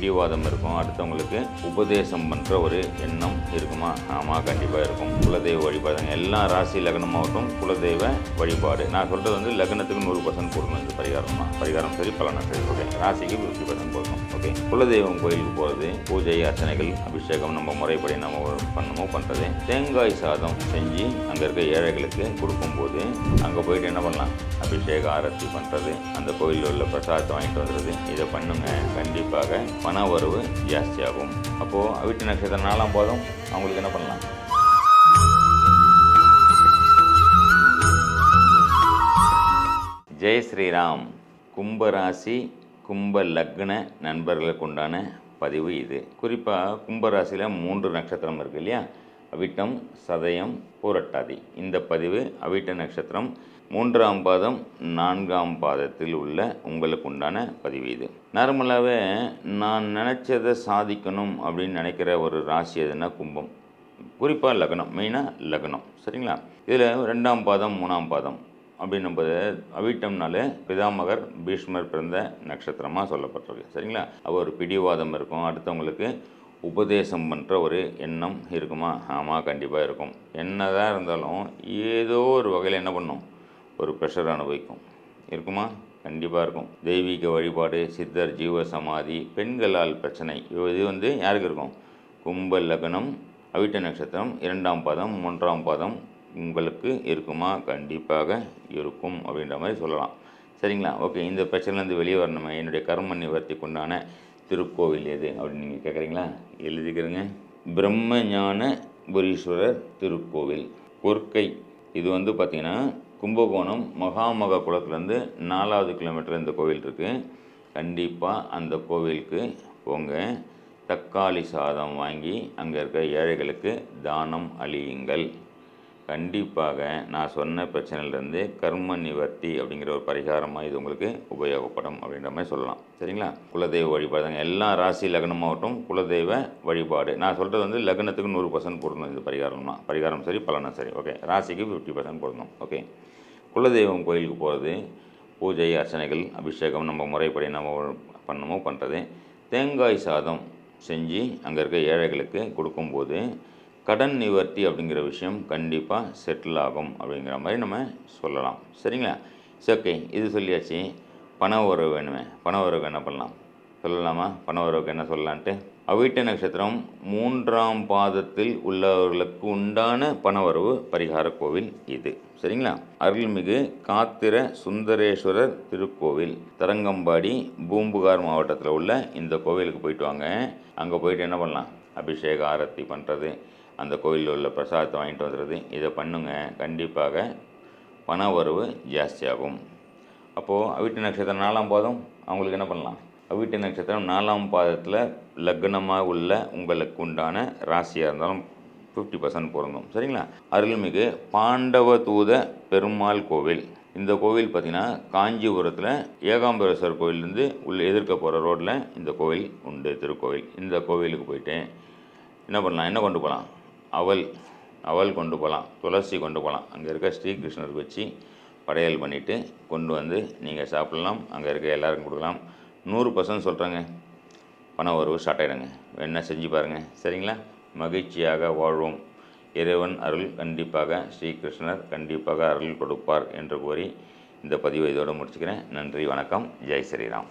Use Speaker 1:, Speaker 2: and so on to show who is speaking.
Speaker 1: பிடிவாதம் இருக்கும். அடுத்தவங்களுக்கு உபதேசம் பண்ணுற ஒரு எண்ணம் இருக்குமா? ஆமாம் கண்டிப்பாக இருக்கும். குலதெய்வ வழிபாடு எல்லா ராசி லக்னமாகட்டும் குலதெய்வ வழிபாடு. நான் சொல்கிறது வந்து லக்னத்துக்கு நூறு பர்சன்ட் கொடுக்கணும் இந்த பரிகாரம் தான் பரிகாரம் சரி பலனை சரி. ஓகே. ராசிக்கு ஃபிஃப்டி பர்சன்ட் போடணும் ஓகே. குலதெய்வம் கோயிலுக்கு போகிறது பூஜை அர்ச்சனைகள் அபிஷேகம் நம்ம முறைப்படி நம்ம பண்ணமோ பண்ணுறது தேங்காய் சாதம் செஞ்சு அங்கே இருக்க ஏழைகளுக்கு கொடுக்கும்போது அங்கே போயிட்டு என்ன பண்ணலாம்? அபிஷேக ஆரத்தி பண்ணுறது அந்த கோயிலில் உள்ள பிரசாதத்தை வாங்கிட்டு வந்துடுறது இதை பண்ணுங்கள் கண்டிப்பாக பண வரவு ஜாஸ்தியாகும். அப்போது வீட்டு நட்சத்திரம் நாலாம் போதும் அவங்களுக்கு என்ன பண்ணலாம்? ஜெய் ஸ்ரீராம். கும்பராசி கும்ப லக்ன நண்பர்களுக்கு உண்டான பதிவு இது. குறிப்பாக கும்பராசியில் மூன்று நட்சத்திரம் இருக்கு இல்லையா? அவிட்டம் சதயம் பூரட்டாதி. இந்த பதிவு அவிட்ட நட்சத்திரம் மூன்றாம் பாதம் நான்காம் பாதத்தில் உள்ள உங்களுக்கு உண்டான பதிவு இது. நார்மலாகவே நான் நினச்சதை சாதிக்கணும் அப்படின்னு நினைக்கிற ஒரு ராசி எதுனா கும்பம். குறிப்பாக லக்னம் மெயினாக லக்னம். சரிங்களா? இதில் ரெண்டாம் பாதம் மூணாம் பாதம் அப்படின்னும்போது அவிட்டம்னாலே பிதாமகர் பீஷ்மர் பிறந்த நட்சத்திரமாக சொல்லப்பட்டிருக்கு. சரிங்களா? அவர் பிடிவாதம் இருக்கும். அடுத்தவங்களுக்கு உபதேசம் பண்ணுற ஒரு எண்ணம் இருக்குமா? ஆமாம் கண்டிப்பாக இருக்கும். என்னதான் இருந்தாலும் ஏதோ ஒரு வகையில் என்ன பண்ணும்? ஒரு ப்ரெஷர் அனுபவிக்கும். இருக்குமா? கண்டிப்பாக இருக்கும். தெய்வீக வழிபாடு சித்தர் ஜீவ சமாதி பெண்களால் பிரச்சனை இது வந்து யாருக்கு இருக்கும்? கும்ப லக்னம் அவிட்ட நட்சத்திரம் இரண்டாம் பாதம் மூன்றாம் பாதம் உங்களுக்கு இருக்குமா? கண்டிப்பாக இருக்கும் அப்படின்ற மாதிரி சொல்லலாம். சரிங்களா? ஓகே இந்த பிரச்சனைலேருந்து வெளியே வரணுமே. என்னுடைய கர்ம நிவர்த்திக்குண்டான திருக்கோவில் எது அப்படின்னு நீங்கள் கேட்குறீங்களா எழுதிக்கிறேங்க. பிரம்மஞான புரீஸ்வரர் திருக்கோவில். கொர்க்கை. இது வந்து பார்த்திங்கன்னா கும்பகோணம் மகாமக குளத்துலேருந்து நாலாவது கிலோமீட்டர் இந்த கோவில் இருக்குது கண்டிப்பாக அந்த கோவிலுக்கு போங்க. தக்காளி சாதம் வாங்கி அங்கே இருக்க ஏழைகளுக்கு தானம் அழியுங்கள் கண்டிப்பாக நான் சொன்ன பிரச்சனையிலேருந்து கர்ம நிவர்த்தி அப்படிங்கிற ஒரு பரிகாரமாக இது உங்களுக்கு உபயோகப்படும் அப்படின்ற மாதிரி சொல்லலாம். சரிங்களா? குலதெய்வ வழிபாடுங்க எல்லா ராசி லக்னமாகட்டும் குலதெய்வ வழிபாடு. நான் சொல்கிறது வந்து லக்னத்துக்கு நூறு பர்சன்ட் போடணும் இந்த பரிகாரம் தான். பரிகாரம் சரி பலனும் சரி. ஓகே ராசிக்கு ஃபிஃப்டி பர்சன்ட் போடணும் ஓகே குலதெய்வம் கோயிலுக்கு போகிறது பூஜை அர்ச்சனைகள் அபிஷேகம் நம்ம முறைப்படி நம்ம பண்ணமோ பண்ணுறது தேங்காய் சாதம் செஞ்சு அங்கே இருக்க ஏழைகளுக்கு கொடுக்கும்போது கடன் நிவர்த்தி அப்படிங்கிற விஷயம் கண்டிப்பாக செட்டில் ஆகும் அப்படிங்கிற மாதிரி நம்ம சொல்லலாம். சரிங்களா? சரி ஓகே இது சொல்லியாச்சு. பண உறவு வேணுமே. பண உறவுக்கு என்ன பண்ணலாம்? சொல்லலாமா? பண உறவுக்கு என்ன சொல்லலான்ட்டு? அவிட்ட நட்சத்திரம் மூன்றாம் பாதத்தில் உள்ளவர்களுக்கு உண்டான பணவரவு பரிகார கோவில் இது. சரிங்களா? அருள்மிகு காத்திர சுந்தரேஸ்வரர் திருக்கோவில். தரங்கம்பாடி பூம்புகார் மாவட்டத்தில் உள்ள இந்த கோவிலுக்கு போயிட்டு வாங்க. அங்கே போயிட்டு என்ன பண்ணலாம்? அபிஷேக ஆரத்தி பண்ணுறது அந்த கோயிலில் உள்ள பிரசாதத்தை வாங்கிட்டு வந்துடுறது இதை பண்ணுங்க. கண்டிப்பாக பண வரவு ஜாஸ்தியாகும் அப்போது அவிட்டு நட்சத்திரம் நாலாம் பாதம் அவங்களுக்கு என்ன பண்ணலாம்? அவிட்டு நட்சத்திரம் நாலாம் பாதத்தில் லக்னமாக உள்ள உங்களுக்கு உண்டான ராசியாக இருந்தாலும் ஃபிஃப்டி பர்சன்ட் பொருந்தும். சரிங்களா? அருள்மிகு பாண்டவ தூத பெருமாள் கோவில். இந்த கோவில் பார்த்திங்கன்னா காஞ்சிபுரத்தில் ஏகாம்பரேஸ்வரர் கோவிலேருந்து உள்ள எதிர்க்க போகிற ரோட்டில் இந்த கோவில் உண்டு திருக்கோவில். இந்த கோவிலுக்கு போயிட்டு என்ன பண்ணலாம்? என்ன கொண்டு போகலாம் அவல் அவல் கொண்டு போகலாம் துளசி கொண்டு போகலாம் அங்கே இருக்க ஸ்ரீகிருஷ்ணர் வச்சு படையல் பண்ணிவிட்டு கொண்டு வந்து நீங்கள் சாப்பிட்லாம். அங்கே இருக்க எல்லாருக்கும் கொடுக்கலாம். நூறு பர்சன்ட் சொல்கிறேங்க பணம் வரவு ஸ்டார்ட் ஆகிடுங்க என்ன செஞ்சு பாருங்கள் சரிங்களா? மகிழ்ச்சியாக வாழ்வோம். இறைவன் அருள் கண்டிப்பாக ஸ்ரீகிருஷ்ணர் கண்டிப்பாக அருள் கொடுப்பார் என்று கூறி இந்த பதிவை இதோடு முடிச்சுக்கிறேன். நன்றி வணக்கம். ஜெய் ஸ்ரீராம்.